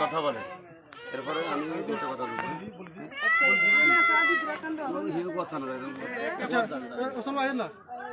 কথা বলে। এরপরে আমি দুটো কথা বলব। কথা না।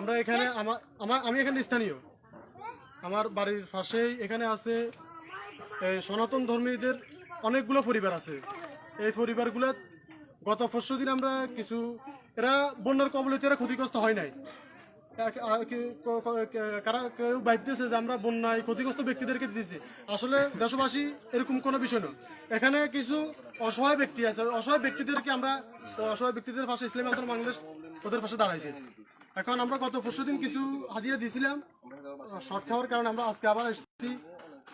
আমরা এখানে আমার আমি এখানে স্থানীয়। আমার বাড়ির পাশেই এখানে আছে সনাতন ধর্মীদের অনেকগুলো পরিবার আছে। এই পরিবারগুলো গত পরশু দিন আমরা কিছু, এরা বন্যার কবলিতে এরা ক্ষতিগ্রস্ত হয় নাই। কারা কেউ ভাবতেছে যে আমরা বন্যায় ক্ষতিগ্রস্ত ব্যক্তিদেরকে দিচ্ছি আসলে দেশবাসী এরকম কোনো বিষয় নয় এখানে কিছু অসহায় ব্যক্তি আছে। অসহায় ব্যক্তিদেরকে আমরা, অসহায় ব্যক্তিদের পাশে ইসলামী আন্দোলন বাংলাদেশ ওদের পাশে দাঁড়াইছে। এখন আমরা গত পরশু দিন কিছু হাদিয়া দিয়েছিলাম, শর্ট খাওয়ার কারণে আমরা আজকে আবার এসেছি।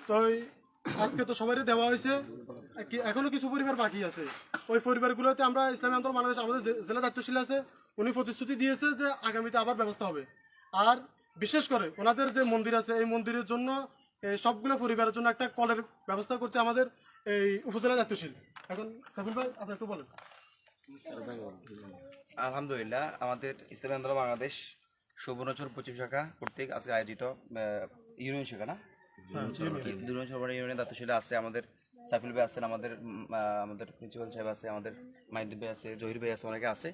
তো আজকে তো সবাই দেওয়া হয়েছে। এখনও কিছু পরিবার বাকি আছে। ওই পরিবারগুলোতে আমরা ইসলামী আন্দোলন, বাংলাদেশ আমাদের জেলা দায়িত্বশীল আছে। উনি প্রতিশ্রুতি দিয়েছে যে আগামীতে আবার ব্যবস্থা হবে। আর বিশেষ করে ওনাদের যে মন্দির আছে, এই মন্দিরের জন্য সবগুলো পরিবারের জন্য একটা কলের ব্যবস্থা করছে আমাদের এই উপজেলা দায়িত্বশীল। এখন সাফিল ভাই, আপনি একটু বলেন। আলহামদুলিল্লাহ আমাদের ইসলামী আন্দোলন বাংলাদেশ সুবর্ণচর পশ্চিম শাখা কর্তৃক আজকে আয়োজিত ইউনিয়ন শাখা না? দুর্নীতি সরবরাহ ইউনিয়নের দায়িত্বশীল আছে আমাদের সাইফুল ভাই আছেন আমাদের আমাদের প্রিন্সিপাল সাহেব আছে আমাদের মাইদুল ভাই আছে জহির ভাই আছে অনেকে আছে।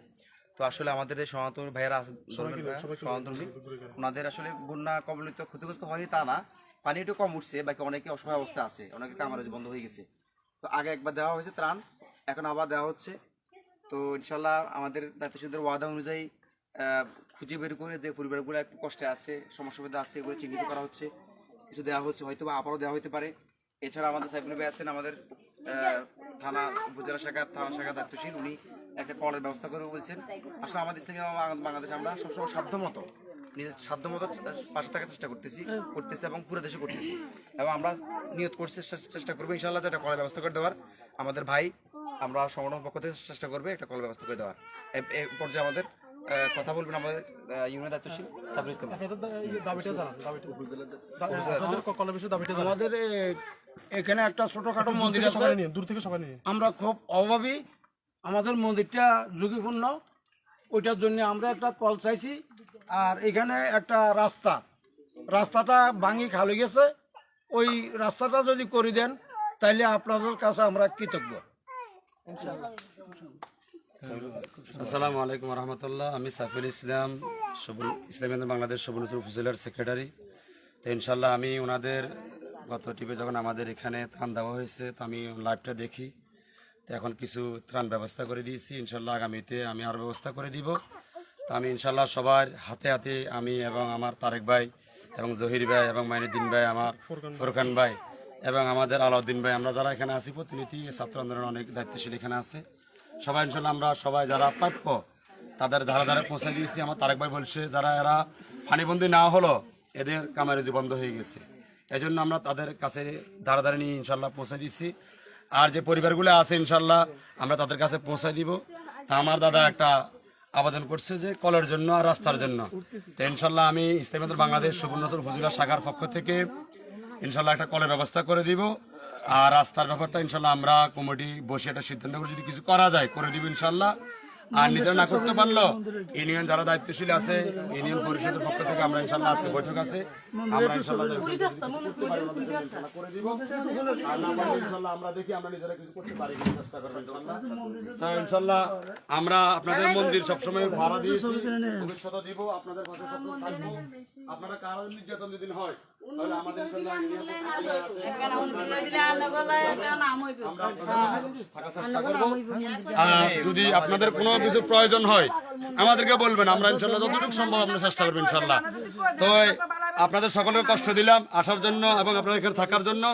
তো আসলে আমাদের যে সনাতন ভাইয়েরা আছে ভাইয়া, ওনাদের আসলে বন্যা কবলিত ক্ষতিগ্রস্ত হয়নি তা না পানি একটু কম উঠছে বাকি অনেকে অসহায় অবস্থা আছে অনেকে কামারেজ বন্ধ হয়ে গেছে। তো আগে একবার দেওয়া হয়েছে ত্রাণ এখন আবার দেওয়া হচ্ছে। তো ইনশাল্লাহ আমাদের দায়িত্বশীলদের ওয়াদা অনুযায়ী খুঁজে বের করে যে পরিবারগুলো একটু কষ্টে আছে, সমস্যার মধ্যে আছে, এগুলো চিহ্নিত করা হচ্ছে, কিছু দেওয়া হচ্ছে, হয়তো বা আবারও দেওয়া হতে পারে। এছাড়া আমাদের সাইফুল ভাই আছেন, আমাদের থানা, উপজেলা শাখা থানা শাখা দায়িত্বশীল, উনি একটা কলের ব্যবস্থা করে বলছেন। আসলে আমাদের ইসলামী বাংলাদেশ আমরা সবসময় সাধ্য মতো নিজের সাধ্য মতো পাশে থাকার চেষ্টা করতেছি করতেছি এবং পুরো দেশে করতেছি। এবং আমরা নিয়ত করছি, চেষ্টা- করব ইনশাল্লাহ যে একটা কলের ব্যবস্থা করে দেওয়ার। আমাদের ভাই আমরা সংগঠনের পক্ষ থেকে চেষ্টা করবে একটা কল ব্যবস্থা করে দেওয়ার। এ- পর্যায়ে আমাদের কথা বলবেন আমাদের ইউনিয়ন দায়িত্বশীল সাবরিস দাবিটা জানান দাবিটা। বিষয়ে দাবিটা জানান। আমাদের এখানে একটা ছোটখাটো দূর মন্দির সবাই নিয়ে দূর থেকে সবাই নিয়ে। আমরা খুব অভাবী। আমাদের মন্দিরটা ঝুঁকিপূর্ণ। ওইটার জন্য আমরা একটা কল চাইছি। আর এখানে একটা রাস্তা। রাস্তাটা ভাঙি খালি গেছে। ওই রাস্তাটা যদি করে দেন তাইলে আপনাদের কাছে আমরা কৃতজ্ঞ। আসসালামু আলাইকুম রহমতুল্লাহ। আমি সাইফুল ইসলাম, সবুল ইসলামী বাংলাদেশ সবুলচুর উপজেলার সেক্রেটারি। তো ইনশাল্লাহ আমি ওনাদের গত টিপে যখন আমাদের এখানে ত্রাণ দেওয়া হয়েছে, তো আমি লাইভটা দেখি। তো এখন কিছু ত্রাণ ব্যবস্থা করে দিয়েছি। ইনশাল্লাহ আগামীতে আমি আরও ব্যবস্থা করে দিব। তো আমি ইনশাল্লাহ সবার হাতে হাতে আমি এবং আমার তারেক ভাই এবং জহির ভাই এবং মাইনুদ্দিন ভাই, আমার ফোরকান ভাই এবং আমাদের আলাউদ্দিন ভাই, আমরা যারা এখানে আছি, প্রতিনিধি ছাত্র আন্দোলনের অনেক দায়িত্বশীল এখানে আছে। সবাই ইনশাল্লাহ আমরা সবাই যারা প্রাপ্য, তাদের ধারা ধারে পৌঁছে দিয়েছি। আমার তারেক ভাই বলছে, যারা এরা ফানিবন্দি না হলো এদের কামারেজি বন্ধ হয়ে গেছে। এজন্য আমরা তাদের কাছে ধারা ধারে নিয়ে ইনশাল্লাহ পৌঁছে দিচ্ছি আর যে পরিবারগুলো আছে, ইনশাল্লাহ আমরা তাদের কাছে পৌঁছে দিব। তা আমার দাদা একটা আবেদন করছে যে কলের জন্য আর রাস্তার জন্য। তো ইনশাল্লাহ আমি ইসলামী বাংলাদেশ সুবর্ণচর উপজেলা শাখার পক্ষ থেকে ইনশাল্লাহ একটা কলের ব্যবস্থা করে দিব। আর রাস্তার ব্যাপারটা ইনশাল্লাহ আমরা কমিটি বসে একটা সিদ্ধান্ত করে যদি কিছু করা যায়, করে দিব ইনশাল্লাহ আর নিজেরা না করতে পারল ইউনিয়ন যারা দায়িত্বশীল আছে, ইউনিয়ন পরিষদের পক্ষ থেকে আমরা ইনশাল্লাহ আজকে বৈঠক আছে। আমরা ইনশাল্লাহ করে দিব। আর ইনশাল্লাহ আমরা দেখি, আমরা নিজেরা কিছু করতে পারি চেষ্টা করব ইনশাল্লাহ আমরা আপনাদের মন্দির সবসময় ভাড়া দিয়েছি। ভবিষ্যতে দিব, আপনাদের থাকব। আপনারা কারও নির্যাতন যদি হয় চেষ্টা করব। আর যদি আপনাদের কোনো কিছু প্রয়োজন হয় আমাদেরকে বলবেন আমরা ইনশাল্লাহ যতটুকু সম্ভব আমরা চেষ্টা করব ইনশাল্লাহ। তো আপনাদের সকলের কষ্ট দিলাম আসার জন্য এবং আপনাদের এখানে থাকার জন্য।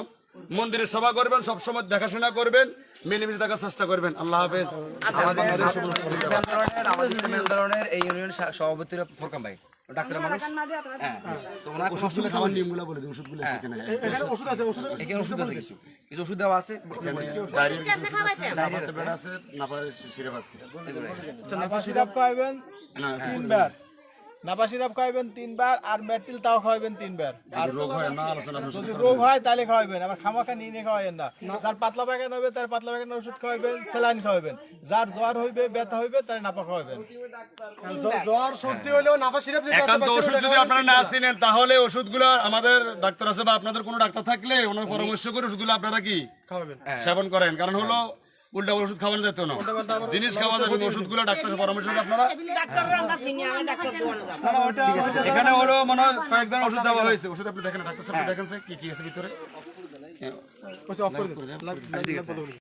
মন্দিরের সভা করবেন সবসময় দেখাশোনা করবেন মিলেমিশে থাকার চেষ্টা করবেন। আল্লাহ হাফেজ। আমাদের আন্দোলনের আমাদের আন্দোলনের এই ইউনিয়ন সভাপতি ফোরকাম ভাই। ডাক্তার মানুষ। হ্যাঁ তো ওনাকে ওষুধগুলো খাওয়ার নিয়মগুলো বলে দিন ওষুধগুলো আছে কিনা এখানে ওষুধ আছে ওষুধ এখানে ওষুধ আছে কিছু। কিছু ওষুধ দেওয়া আছে। ডায়রিয়ার কিছু ওষুধ আছে। আছে। সিরাপ আছে। নাপা সিরাপ খাওয়াবেন তিনবার। নাপা সিরাপ খাওয়াবেন তিনবার আর মেটিল তাও খাওয়াবেন তিনবার। আর রোগ হয় না আলোচনা যদি রোগ হয় তাহলে খাওয়াবেন আবার খামাখা নিয়ে নিয়ে খাওয়াবেন না। যার পাতলা পায়খানা হবে তার পাতলা পায়খানা ওষুধ খাওয়াবেন স্যালাইন খাওয়াবেন যার জ্বর হইবে ব্যথা হইবে তার নাপা খাওয়াবেন জ্বর সর্দি হলেও নাফা সিরাপ একান্ত ওষুধ যদি আপনারা না চিনেন তাহলে ওষুধগুলো আমাদের ডাক্তার আছে বা আপনাদের কোনো ডাক্তার থাকলে ওনার পরামর্শ করে ওষুধগুলো আপনারা কি খাওয়াবেন। সেবন করেন। কারণ হলো উল্টা ওষুধ খাওয়ানো যেত না। জিনিস খাওয়া যাবে ওষুধগুলো ডাক্তারের পরামর্শ আপনারা। এখানে হলো মনে হয় কয়েক ধরনের ওষুধ দেওয়া হয়েছে। ওষুধ আপনি দেখেন ডাক্তার সাহেব দেখেন কি কি আছে ভিতরে। অফ করে দিন।